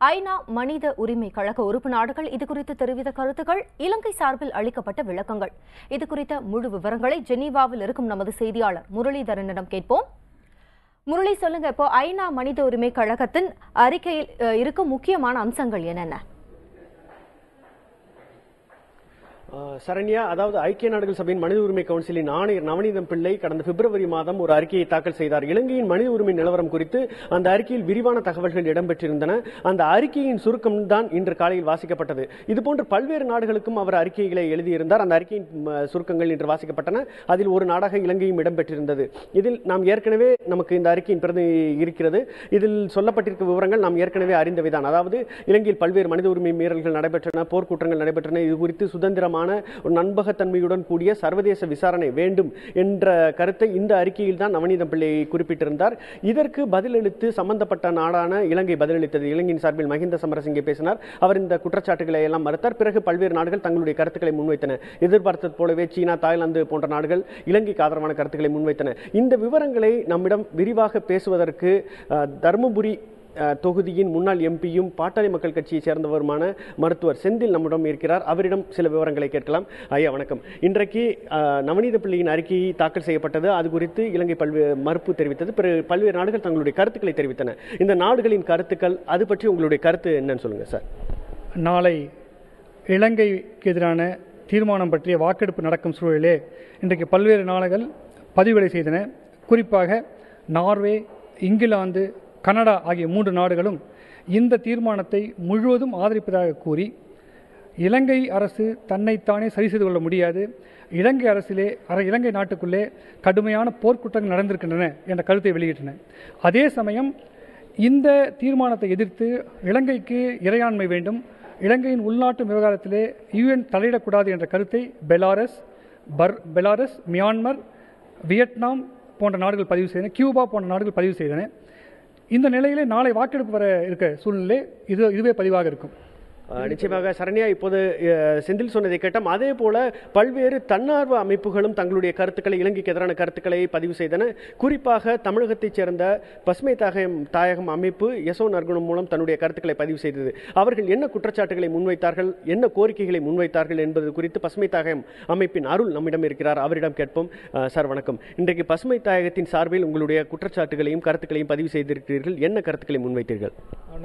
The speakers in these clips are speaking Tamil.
ஐநா மனித உரிமை கழக உறுப்பு நாடுகள் இதுகுறித்து தெரிவித்த கருத்துக்கள் இலங்கை சார்பில் அளிக்கப்பட்ட விளக்கங்கள். இதுகுறித்த முழு விவரங்களை ஜெனீவாவில் இருக்கும் நமது செய்தியாளர் முரளிதரனிடம் கேட்போம். முரளி சொல்லுங்க இப்போ ஐநா மனித உரிமை கழகத்தின் அறிக்கையில் இருக்கும் முக்கியமான அம்சங்கள் என்னென்ன? சரண்யா அதாவது ஐக்கிய நாடுகள் சபையின் மனித உரிமை கவுன்சிலின் ஆணையர் நவநீதம் பிள்ளை கடந்த பிப்ரவரி மாதம் ஒரு அறிக்கையை தாக்கல் செய்தார். இலங்கையின் மனித உரிமை நிலவரம் குறித்து அந்த அறிக்கையில் விரிவான தகவல்கள் இடம்பெற்றிருந்தன. அந்த அறிக்கையின் சுருக்கம் தான் இன்று காலையில் வாசிக்கப்பட்டது. இதுபோன்று பல்வேறு நாடுகளுக்கும் அவர் அறிக்கைகளை எழுதியிருந்தார். அந்த அறிக்கையின் சுருக்கங்கள் இன்று வாசிக்கப்பட்டன. அதில் ஒரு நாடாக இலங்கையும் இடம்பெற்றிருந்தது. இதில் நாம் ஏற்கனவே நமக்கு இந்த அறிக்கையின் பிரதி இருக்கிறது. இதில் சொல்லப்பட்டிருக்கும் விவரங்கள் நாம் ஏற்கனவே அறிந்தவைதான். அதாவது இலங்கையில் பல்வேறு மனித உரிமை மீறல்கள் நடைபெற்றன போர்க்குற்றங்கள் நடைபெற்றன. இது குறித்து சுதந்திரமான ஒரு நண்பகத்தன்மையுடன் கூடிய சர்வதேச விசாரணை வேண்டும் என்ற கருத்தை இந்த அறிக்கையில் தான் நவநீதம் பிள்ளை குறிப்பிட்டிருந்தார். இதற்கு பதிலளித்து சம்பந்தப்பட்ட நாடான இலங்கை பதிலளித்தது. இலங்கையின் சார்பில் மஹிந்த சமரசிங்கே பேசினார். அவர் இந்த குற்றச்சாட்டுகளை எல்லாம் மறுத்தார். பிறகு பல்வேறு நாடுகள் தங்களுடைய கருத்துக்களை முன்வைத்தன. எதிர்பார்த்தது போலவே சீனா தாய்லாந்து போன்ற நாடுகள் இலங்கைக்கு ஆதரவான கருத்துக்களை முன்வைத்தன. இந்த விவரங்களை நம்மிடம் விரிவாக பேசுவதற்கு தருமபுரி தொகுதியின் முன்னாள் எம்பியும் பாட்டாளி மக்கள் கட்சியை சேர்ந்தவருமான மருத்துவர் செந்தில் நம்மிடம் இருக்கிறார். அவரிடம் சில விவரங்களை கேட்கலாம். ஐயா வணக்கம். இன்றைக்கு நவநீத பிள்ளையின் அறிக்கை தாக்கல் செய்யப்பட்டது. அது குறித்து இலங்கை பல்வேறு மறுப்பு தெரிவித்தது. பிறகு பல்வேறு நாடுகள் தங்களுடைய கருத்துக்களை தெரிவித்தன. இந்த நாடுகளின் கருத்துக்கள் அது பற்றி உங்களுடைய கருத்து என்னன்னு சொல்லுங்கள் சார். நாளை இலங்கைக்கு எதிரான தீர்மானம் பற்றிய வாக்கெடுப்பு நடக்கும் சூழலிலே இன்றைக்கு பல்வேறு நாடுகள் பதிவுகளை செய்தன. குறிப்பாக நார்வே இங்கிலாந்து கனடா ஆகிய மூன்று நாடுகளும் இந்த தீர்மானத்தை முழுவதும் ஆதரிப்பதாக கூறி இலங்கை அரசு தன்னைத்தானே சரி செய்து கொள்ள முடியாது. இலங்கை அரசிலே அர- இலங்கை நாட்டுக்குள்ளே கடுமையான போர்க்குற்றங்கள் நடந்திருக்கின்றன என்ற கருத்தை வெளியிட்டன. அதே சமயம் இந்த தீர்மானத்தை எதிர்த்து இலங்கைக்கு இறையாண்மை வேண்டும் இலங்கையின் உள்நாட்டு விவகாரத்திலே யுஎன் தலையிடக்கூடாது என்ற கருத்தை பெலாரஸ் பர் பெலாரஸ் மியான்மர் வியட்நாம் போன்ற நாடுகள் பதிவு செய்தன கியூபா போன்ற நாடுகள் பதிவு செய்தன. இந்த நிலையிலே நாளை வாக்கெடுப்பு வர இருக்க சூழ்நிலை இது இதுவே பதிவாக இருக்கும். நிச்சயமாக சரண்யா இப்போது செந்தில் சொன்னதை கேட்டோம். அதே போல பல்வேறு தன்னார்வ அமைப்புகளும் தங்களுடைய கருத்துக்களை இலங்கைக்கு எதிரான கருத்துக்களை பதிவு செய்தன. குறிப்பாக தமிழகத்தைச் சேர்ந்த பசுமை தாயகம் தாயகம் அமைப்பு யசோ நற்குணம் மூலம் தன்னுடைய கருத்துக்களை பதிவு செய்தது. அவர்கள் என்ன குற்றச்சாட்டுகளை முன்வைத்தார்கள் என்ன கோரிக்கைகளை முன்வைத்தார்கள் என்பது குறித்து பசுமை தாயகம் அமைப்பின் அருள் நம்மிடம் இருக்கிறார். அவரிடம் கேட்போம். சார் வணக்கம். இன்றைக்கு பசுமை தாயகத்தின் சார்பில் உங்களுடைய குற்றச்சாட்டுகளையும் கருத்துக்களையும் பதிவு செய்திருக்கிறீர்கள். என்ன கருத்துக்களை முன்வைத்தீர்கள்?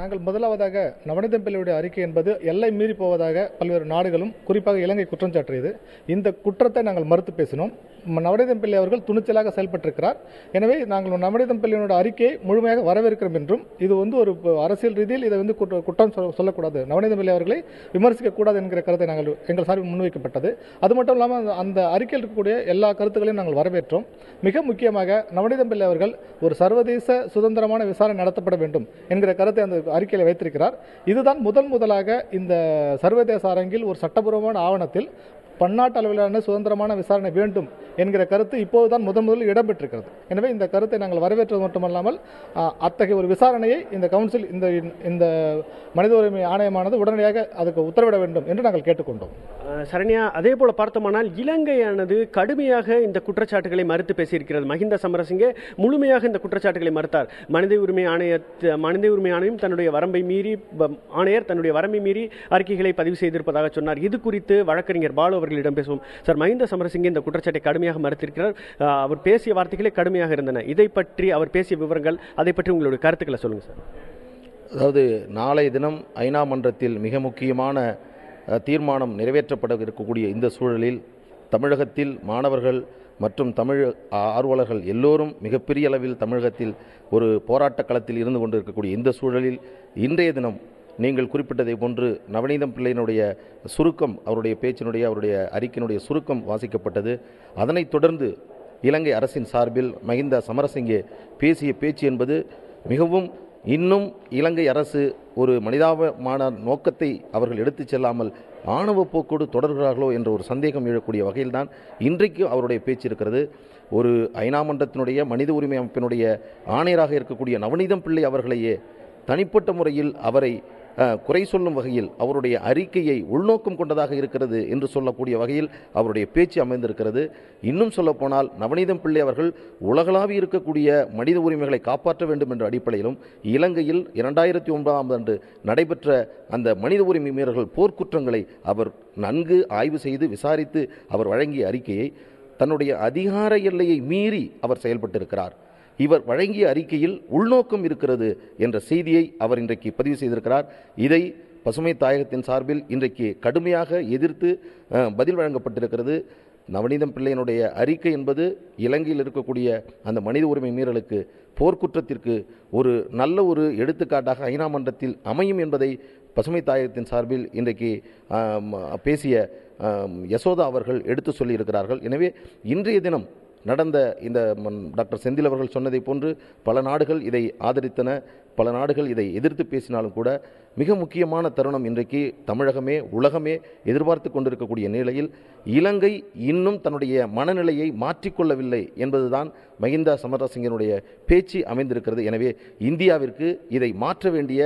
நாங்கள் முதலாவதாக நவநீதம் பிள்ளையுடைய அறிக்கை என்பது எல்லை மீறி போவதாக பல்வேறு நாடுகளும் குறிப்பாக இலங்கை குற்றம் சாட்டியது இந்த குற்றத்தை நாங்கள் மறுத்து பேசினோம். நவநீதம் பிள்ளை அவர்கள் துணிச்சலாக செயல்பட்டிருக்கிறார். எனவே நாங்கள் நவநீதம் பிள்ளையினோட அறிக்கையை முழுமையாக வரவேற்கிறோம் என்றும் இது வந்து ஒரு அரசியல் ரீதியில் இதை வந்து குற்றம் சொல்லக்கூடாது. நவநீதம் பிள்ளை அவர்களை விமர்சிக்க கூடாது என்கிற கருத்தை நாங்கள் எங்கள் சார்பில் முன்வைக்கப்பட்டது. அது மட்டும் இல்லாமல் அந்த- அந்த அறிக்கையில் இருக்கக்கூடிய எல்லா கருத்துக்களையும் நாங்கள் வரவேற்றோம். மிக முக்கியமாக நவநீதம் பிள்ளை அவர்கள் ஒரு சர்வதேச சுதந்திரமான விசாரணை நடத்தப்பட வேண்டும் என்கிற கருத்தை அந்த அறிக்கையில் வைத்திருக்கிறார். இதுதான் முதல் முதலாக இந்த சர்வதேச அரங்கில் ஒரு சட்டபூர்வமான ஆவணத்தில் பன்னாட்டு அளவிலான சுதந்திரமான விசாரணை வேண்டும் என்கிற கருத்து இப்போதுதான் முதன் முதலில் இடம்பெற்றிருக்கிறது. எனவே இந்த கருத்தை நாங்கள் வரவேற்றது மட்டுமல்லாமல் அத்தகைய ஒரு விசாரணையை இந்த கவுன்சில் இந்த இந்த மனித உரிமை ஆணையமானது உடனடியாக அதுக்கு உத்தரவிட வேண்டும் என்று நாங்கள் கேட்டுக்கொண்டோம். சரண்யா அதே போல பார்த்தோமானால் இலங்கையானது கடுமையாக இந்த குற்றச்சாட்டுகளை மறுத்து பேசியிருக்கிறது. மஹிந்த சமரசிங்கே முழுமையாக இந்த குற்றச்சாட்டுகளை மறுத்தார். மனித உரிமை ஆணைய மனித உரிமை ஆணையம் தன்னுடைய வரம்பை மீறி ஆணையர் தன்னுடைய வரம்பை மீறி அறிக்கைகளை பதிவு செய்திருப்பதாக சொன்னார். இது குறித்து வழக்கறிஞர் பாலு அவர்களிடம் பேசுவோம். சார் மஹிந்த சமரசிங்கே இந்த குற்றச்சாட்டை கடுமையாக மறுத்திருக்கிறார். அவர் பேசிய வார்த்தைகளே கடுமையாக இருந்தன. இதை பற்றி அவர் பேசிய விவரங்கள் அதை பற்றி உங்களுடைய கருத்துக்களை சொல்லுங்க சார். அதாவது நாளைய தினம் ஐநா மன்றத்தில் மிக முக்கியமான தீர்மானம் நிறைவேற்றப்பட இருக்கக்கூடிய இந்த சூழலில் தமிழகத்தில் மாணவர்கள் மற்றும் தமிழ் ஆர்வலர்கள் எல்லோரும் மிகப்பெரிய அளவில் தமிழகத்தில் ஒரு போராட்ட களத்தில் இருந்து கொண்டிருக்கக்கூடிய இந்த சூழலில் இன்றைய தினம் நீங்கள் குறிப்பிட்டதை போன்று நவநீதம் பிள்ளையினுடைய சுருக்கம் அவருடைய பேச்சினுடைய அவருடைய அறிக்கையினுடைய சுருக்கம் வாசிக்கப்பட்டது. அதனைத் தொடர்ந்து இலங்கை அரசின் சார்பில் மஹிந்த சமரசிங்கே பேசிய பேச்சு என்பது மிகவும் இன்னும் இலங்கை அரசு ஒரு மனிதாபமான நோக்கத்தை அவர்கள் எடுத்துச் செல்லாமல் ஆணவ போக்கோடு தொடர்கிறார்களோ என்ற ஒரு சந்தேகம் எழக்கூடிய வகையில்தான் இன்றைக்கு அவருடைய பேச்சு இருக்கிறது. ஒரு ஐநா மன்றத்தினுடைய மனித உரிமை அமைப்பினுடைய ஆணையராக இருக்கக்கூடிய நவநீதம் பிள்ளை அவர்களையே தனிப்பட்ட முறையில் அவரை குறை சொல்லும் வகையில் அவருடைய அறிக்கையை உள்நோக்கம் கொண்டதாக இருக்கிறது என்று சொல்லக்கூடிய வகையில் அவருடைய பேச்சு அமைந்திருக்கிறது. இன்னும் சொல்லப்போனால் நவநீதம் பிள்ளை அவர்கள் உலகளாவி இருக்கக்கூடிய மனித உரிமைகளை காப்பாற்ற வேண்டும் என்ற அடிப்படையிலும் இலங்கையில் இரண்டாயிரத்தி ஒன்பதாம் ஆண்டு நடைபெற்ற அந்த மனித உரிமை மீறல்கள் போர்க்குற்றங்களை அவர் நன்கு ஆய்வு செய்து விசாரித்து அவர் வழங்கிய அறிக்கையை தன்னுடைய அதிகார எல்லையை மீறி அவர் செயல்பட்டிருக்கிறார். இவர் வழங்கிய அறிக்கையில் உள்நோக்கம் இருக்கிறது என்ற செய்தியை அவர் இன்றைக்கு பதிவு செய்திருக்கிறார். இதை பசுமை தாயகத்தின் சார்பில் இன்றைக்கு கடுமையாக எதிர்த்து பதில் வழங்கப்பட்டிருக்கிறது. நவநீதம் பிள்ளையினுடைய அறிக்கை என்பது இலங்கையில் இருக்கக்கூடிய அந்த மனித உரிமை மீறலுக்கு போர்க்குற்றத்திற்கு ஒரு நல்ல ஒரு எடுத்துக்காட்டாக ஐநா மன்றத்தில் அமையும் என்பதை பசுமை தாயகத்தின் சார்பில் இன்றைக்கு பேசிய யசோதா அவர்கள் எடுத்து சொல்லியிருக்கிறார்கள். எனவே இன்றைய தினம் நடந்த இந்த டாக்டர் செந்தில் அவர்கள் சொன்னதை போன்று பல நாடுகள் இதை ஆதரித்தன பல நாடுகள் இதை எதிர்த்து பேசினாலும் கூட மிக முக்கியமான தருணம் இன்றைக்கு தமிழகமே உலகமே எதிர்பார்த்து கொண்டிருக்கக்கூடிய நிலையில் இலங்கை இன்னும் தன்னுடைய மனநிலையை மாற்றிக்கொள்ளவில்லை என்பதுதான் மஹிந்தா சமரசிங்கனுடைய பேச்சு அமைந்திருக்கிறது. எனவே இந்தியாவிற்கு இதை மாற்ற வேண்டிய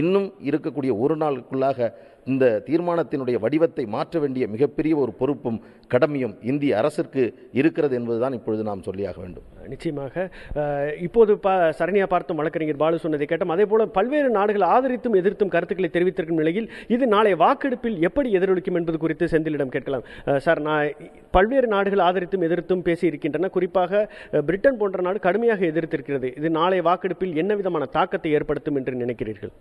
இன்னும் இருக்கக்கூடிய ஒரு நாளுக்குள்ளாக இந்த தீர்மானத்தினுடைய வடிவத்தை மாற்ற வேண்டிய மிகப்பெரிய ஒரு பொறுப்பும் கடமையும் இந்திய அரசிற்கு இருக்கிறது என்பதுதான் இப்பொழுது நாம் சொல்லியாக வேண்டும். நிச்சயமாக. இப்போது ப சரணியா பார்த்தும் வழக்கறிஞர் பாலு சொன்னதை கேட்டோம். அதே போல பல்வேறு நாடுகள் ஆதரித்தும் எதிர்த்தும் கருத்துக்களை தெரிவித்திருக்கும் நிலையில் இது நாளை வாக்கெடுப்பில் எப்படி எதிரொலிக்கும் என்பது குறித்து செந்திலிடம் கேட்கலாம். சார் நான் பல்வேறு நாடுகள் ஆதரித்தும் எதிர்த்தும் பேசி இருக்கின்றன குறிப்பாக பிரிட்டன் போன்ற நாடு கடுமையாக எதிர்த்திருக்கிறது. இது நாளை வாக்கெடுப்பில் என்ன விதமான தாக்கத்தை ஏற்படுத்தும் என்று நினைக்கிறீர்கள்?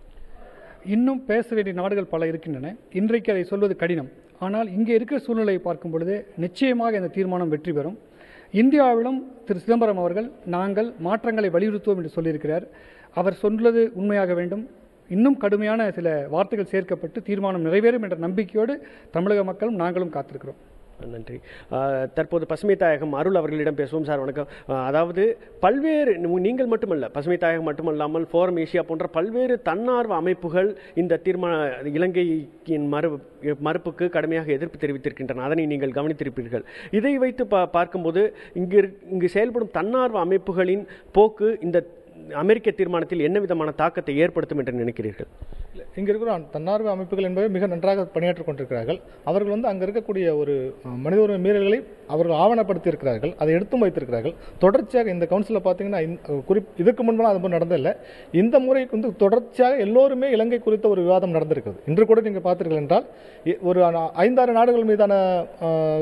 இன்னும் பேச வேண்டிய நாடுகள் பல இருக்கின்றன. இன்றைக்கு அதை சொல்வது கடினம். ஆனால் இங்கே இருக்கிற சூழ்நிலையை பார்க்கும் பொழுது நிச்சயமாக இந்த தீர்மானம் வெற்றி பெறும். இந்தியாவிலும் திரு சிதம்பரம் அவர்கள் நாங்கள் மாற்றங்களை வலியுறுத்துவோம் என்று சொல்லியிருக்கிறார். அவர் சொல்வது உண்மையாக வேண்டும். இன்னும் கடுமையான சில வார்த்தைகள் சேர்க்கப்பட்டு தீர்மானம் நிறைவேறும் என்ற நம்பிக்கையோடு தமிழக மக்களும் நாங்களும் காத்திருக்கிறோம். நன்றி. தற்போது பசுமை தாயகம் அருள் அவர்களிடம் பேசுவோம் சார் வணக்கம். அதாவது பல்வேறு நீங்கள் மட்டுமல்ல பசுமை தாயகம் மட்டுமல்லாமல் ஃபோரம் ஏசியா போன்ற பல்வேறு தன்னார்வ அமைப்புகள் இந்த தீர்மான இலங்கையின் மறு மறுப்புக்கு கடுமையாக எதிர்ப்பு தெரிவித்திருக்கின்றன. அதனை நீங்கள் கவனித்திருப்பீர்கள். இதை வைத்து பா பார்க்கும்போது இங்கு இங்கு செயல்படும் தன்னார்வ அமைப்புகளின் போக்கு இந்த அமெரிக்க தீர்மானத்தில் என்ன விதமான தாக்கத்தை ஏற்படுத்தும் என்று நினைக்கிறீர்கள்? இங்கே இருக்கிற தன்னார்வ அமைப்புகள் என்பவை மிக நன்றாக பணியாற்றிக் கொண்டிருக்கிறார்கள். அவர்கள் வந்து அங்கே இருக்கக்கூடிய ஒரு மனித உரிமை மீறல்களை அவர்கள் ஆவணப்படுத்தி இருக்கிறார்கள் அதை எடுத்தும் வைத்திருக்கிறார்கள். தொடர்ச்சியாக இந்த கவுன்சிலில் பார்த்தீங்கன்னா இந்த- குறிப் இதுக்கு முன்பெல்லாம் அது போல் நடந்ததில்லை. இந்த முறை வந்து தொடர்ச்சியாக எல்லோருமே இலங்கை குறித்த ஒரு விவாதம் நடந்திருக்கிறது. இன்று கூட நீங்கள் பார்த்தீர்கள் என்றால் இ- ஒரு ஐந்தாறு நாடுகள் மீதான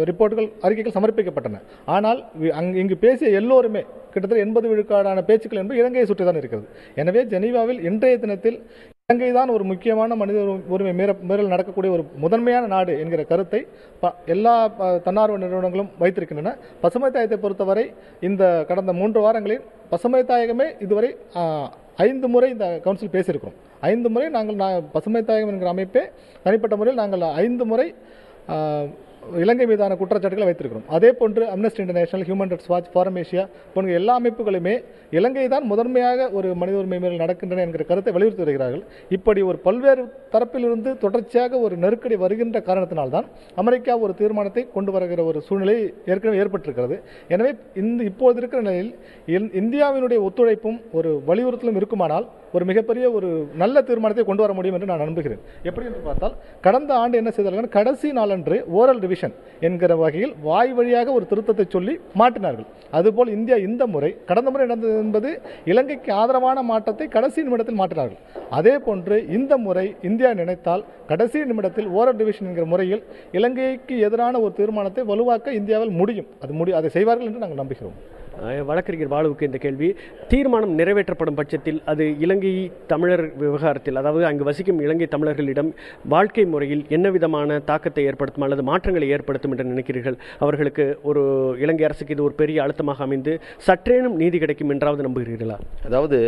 ரிப்போர்ட்டுகள் அறிக்கைகள் சமர்ப்பிக்கப்பட்டன. ஆனால் அங்கு இங்கு பேசிய எல்லோருமே கிட்டத்தட்ட எண்பது விழுக்காடான பேச்சுக்கள் என்பது இலங்கையை சுற்றி தான் இருக்கிறது. எனவே ஜெனீவாவில் இன்றைய தினத்தில் இலங்கை தான் ஒரு முக்கியமான மனித உரிமை மீற மீறல் நடக்கக்கூடிய ஒரு முதன்மையான நாடு என்கிற கருத்தை ப- எல்லா தன்னார்வ நிறுவனங்களும் வைத்திருக்கின்றன. பசுமை தாயத்தை பொறுத்தவரை இந்த கடந்த மூன்று வாரங்களில் பசுமை தாயகமே இதுவரை ஐந்து முறை இந்த கவுன்சில் பேசியிருக்கிறோம். ஐந்து முறை நாங்கள் நான் பசுமை தாயகம் என்கிற அமைப்பே தனிப்பட்ட முறையில் நாங்கள் ஐந்து முறை இலங்கை மீதான குற்றச்சாட்டுகளை வைத்திருக்கிறோம். அதே போன்று Amnesty International Human Rights Watch Forum Asia போன்ற எல்லா அமைப்புகளுமே இலங்கை தான் முதன்மையாக ஒரு மனித உரிமை மீறல் நடக்கின்றன என்கிற கருத்தை வலியுறுத்தி வருகிறார்கள் இப்படி ஒரு பல்வேறு தரப்பிலிருந்து தொடர்ச்சியாக ஒரு நெருக்கடி வருகின்ற காரணத்தினால்தான் அமெரிக்கா ஒரு தீர்மானத்தை கொண்டு வருகிற ஒரு சூழ்நிலை ஏற்கனவே ஏற்பட்டிருக்கிறது. எனவே இந்த இப்போது இருக்கிற நிலையில் இந்- இந்தியாவினுடைய ஒத்துழைப்பும் ஒரு வலியுறுத்தலும் இருக்குமானால் ஒரு மிகப்பெரிய ஒரு நல்ல தீர்மானத்தை கொண்டு வர முடியும் என்று நான் நம்புகிறேன். எப்படி என்று பார்த்தால் கடந்த ஆண்டு என்ன செய்தார்கள்? கடைசி நாளன்று ஓரல் ரிவிஷன் என்கிற வகையில் வாய் வழியாக ஒரு திருத்தத்தை சொல்லி மாற்றினார்கள். அதுபோல் இந்தியா இந்த முறை கடந்த முறை நடந்தது என்பது இலங்கைக்கு ஆதரவான மாற்றத்தை கடைசி நிமிடத்தில் மாற்றினார்கள். அதே போன்று இந்த முறை இந்தியா நினைத்தால் கடைசி நிமிடத்தில் ஓரல் டிவிஷன் என்கிற முறையில் இலங்கைக்கு எதிரான ஒரு தீர்மானத்தை வலுவாக்க இந்தியாவில் முடியும். அது முடி அதை செய்வார்கள் என்று நாங்கள் நம்புகிறோம். வழக்கறிஞர் பாலுவுக்கு இந்த கேள்வி. தீர்மானம் நிறைவேற்றப்படும் பட்சத்தில் அது இலங்கை தமிழர் விவகாரத்தில் அதாவது அங்கு வசிக்கும் இலங்கை தமிழர்களிடம் வாழ்க்கை முறையில் என்ன விதமான தாக்கத்தை ஏற்படுத்தும் அல்லது மாற்றங்களை ஏற்படுத்தும் என்று நினைக்கிறீர்கள்? அவர்களுக்கு ஒரு இலங்கை அரசுக்கு இது ஒரு பெரிய அழுத்தமாக அமைந்து சற்றேனும் நீதி கிடைக்கும் என்றாவது நம்புகிறீர்களா? அதாவது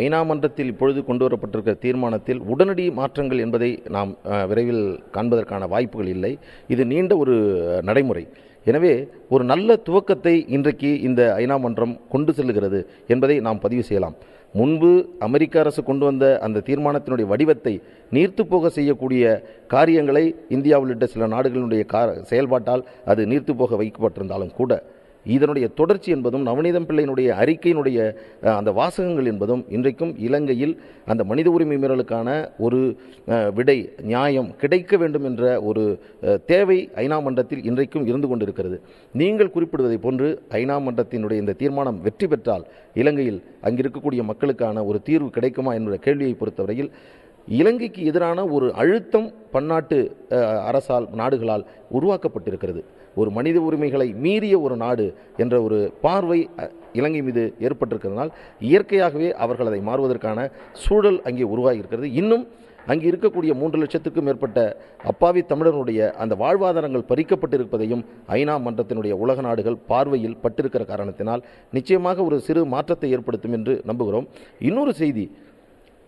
ஐநா மன்றத்தில் இப்பொழுது கொண்டு வரப்பட்டிருக்கிற தீர்மானத்தில் உடனடி மாற்றங்கள் என்பதை நாம் விரைவில் காண்பதற்கான வாய்ப்புகள் இல்லை. இது நீண்ட ஒரு நடைமுறை. எனவே ஒரு நல்ல துவக்கத்தை இன்றைக்கு இந்த ஐநா மன்றம் கொண்டு செல்லுகிறது என்பதை நாம் பதிவு செய்யலாம். முன்பு அமெரிக்க அரசு கொண்டு வந்த அந்த தீர்மானத்தினுடைய வடிவத்தை நீர்த்து போக செய்யக்கூடிய காரியங்களை இந்தியா உள்ளிட்ட சில நாடுகளினுடைய கா செயல்பாட்டால் அது நீர்த்து போக வைக்கப்பட்டிருந்தாலும் கூட இதனுடைய தொடர்ச்சி என்பதும் நவநீதம் பிள்ளையினுடைய அறிக்கையினுடைய அந்த வாசகங்கள் என்பதும் இன்றைக்கும் இலங்கையில் அந்த மனித உரிமை மீறலுக்கான ஒரு விடை நியாயம் கிடைக்க வேண்டும் என்ற ஒரு தேவை ஐநா மன்றத்தில் இன்றைக்கும் இருந்து கொண்டிருக்கிறது. நீங்கள் குறிப்பிடுவதை போன்று ஐநா மன்றத்தினுடைய இந்த தீர்மானம் வெற்றி பெற்றால் இலங்கையில் அங்கிருக்கக்கூடிய மக்களுக்கான ஒரு தீர்வு கிடைக்குமா என்ற கேள்வியை பொறுத்தவரையில் இலங்கைக்கு எதிரான ஒரு அழுத்தம் பன்னாட்டு அரசால் நாடுகளால் உருவாக்கப்பட்டிருக்கிறது. ஒரு மனித உரிமைகளை மீறிய ஒரு நாடு என்ற ஒரு பார்வை இலங்கை மீது ஏற்பட்டிருக்கிறதுனால் இயற்கையாகவே அவர்கள் அதை மாறுவதற்கான சூழல் அங்கே உருவாகியிருக்கிறது. இன்னும் அங்கே இருக்கக்கூடிய மூன்று லட்சத்துக்கும் மேற்பட்ட அப்பாவி தமிழர்களுடைய அந்த வாழ்வாதாரங்கள் பறிக்கப்பட்டிருப்பதையும் ஐநா மன்றத்தினுடைய உலக நாடுகள் பார்வையில் பட்டிருக்கிற காரணத்தினால் நிச்சயமாக ஒரு சிறு மாற்றத்தை ஏற்படுத்தும் என்று நம்புகிறோம். இன்னொரு செய்தி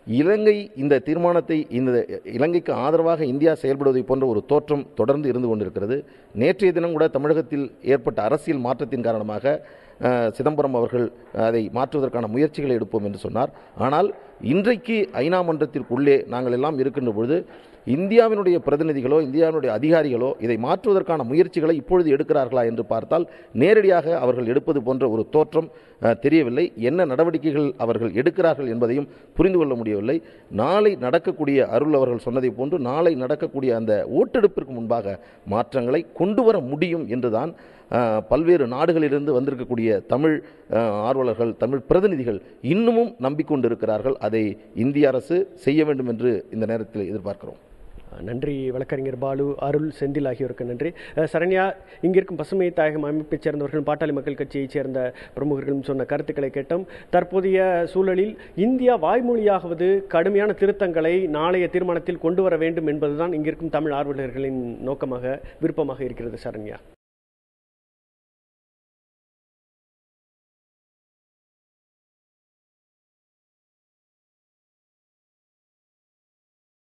இலங்கை இந்த தீர்மானத்தை இந்த இலங்கைக்கு ஆதரவாக இந்தியா செயல்படுவதை போன்ற ஒரு தோற்றம் தொடர்ந்து இருந்து கொண்டிருக்கிறது. நேற்றைய தினம் கூட தமிழகத்தில் ஏற்பட்ட அரசியல் மாற்றத்தின் காரணமாக சிதம்பரம் அவர்கள் அதை மாற்றுவதற்கான முயற்சிகளை எடுப்போம் என்று சொன்னார். ஆனால் இன்றைக்கு ஐநா மன்றத்திற்குள்ளே நாங்கள் எல்லாம் இருக்கின்ற பொழுது இந்தியாவினுடைய பிரதிநிதிகளோ இந்தியாவினுடைய அதிகாரிகளோ இதை மாற்றுவதற்கான முயற்சிகளை இப்பொழுது எடுக்கிறார்களா என்று பார்த்தால் நேரடியாக அவர்கள் எடுப்பது போன்ற ஒரு தோற்றம் தெரியவில்லை. என்ன நடவடிக்கைகள் அவர்கள் எடுக்கிறார்கள் என்பதையும் புரிந்து கொள்ள முடியவில்லை. நாளை நடக்கக்கூடிய அருள் அவர்கள் சொன்னதை போன்று நாளை நடக்கக்கூடிய அந்த ஓட்டெடுப்பிற்கு முன்பாக மாற்றங்களை கொண்டு வர முடியும் என்றுதான் பல்வேறு நாடுகளிலிருந்து வந்திருக்கக்கூடிய தமிழ் ஆர்வலர்கள் தமிழ் பிரதிநிதிகள் இன்னமும் நம்பிக்கொண்டிருக்கிறார்கள். அதை இந்திய அரசு செய்ய வேண்டும் என்று இந்த நேரத்தில் எதிர்பார்க்கிறோம். நன்றி வழக்கறிஞர் பாலு அருள் செந்தில் ஆகியோருக்கு நன்றி. சரண்யா இங்கிருக்கும் பசுமை தாயகம் அமைப்பைச் சேர்ந்தவர்களும் பாட்டாளி மக்கள் கட்சியைச் சேர்ந்த பிரமுகர்களும் சொன்ன கருத்துக்களை கேட்டோம். தற்போதைய சூழலில் இந்தியா வாய்மொழியாவது கடுமையான திருத்தங்களை நாளைய தீர்மானத்தில் கொண்டு வர வேண்டும் என்பதுதான் இங்கிருக்கும் தமிழ் ஆர்வலர்களின் நோக்கமாக விருப்பமாக இருக்கிறது சரண்யா.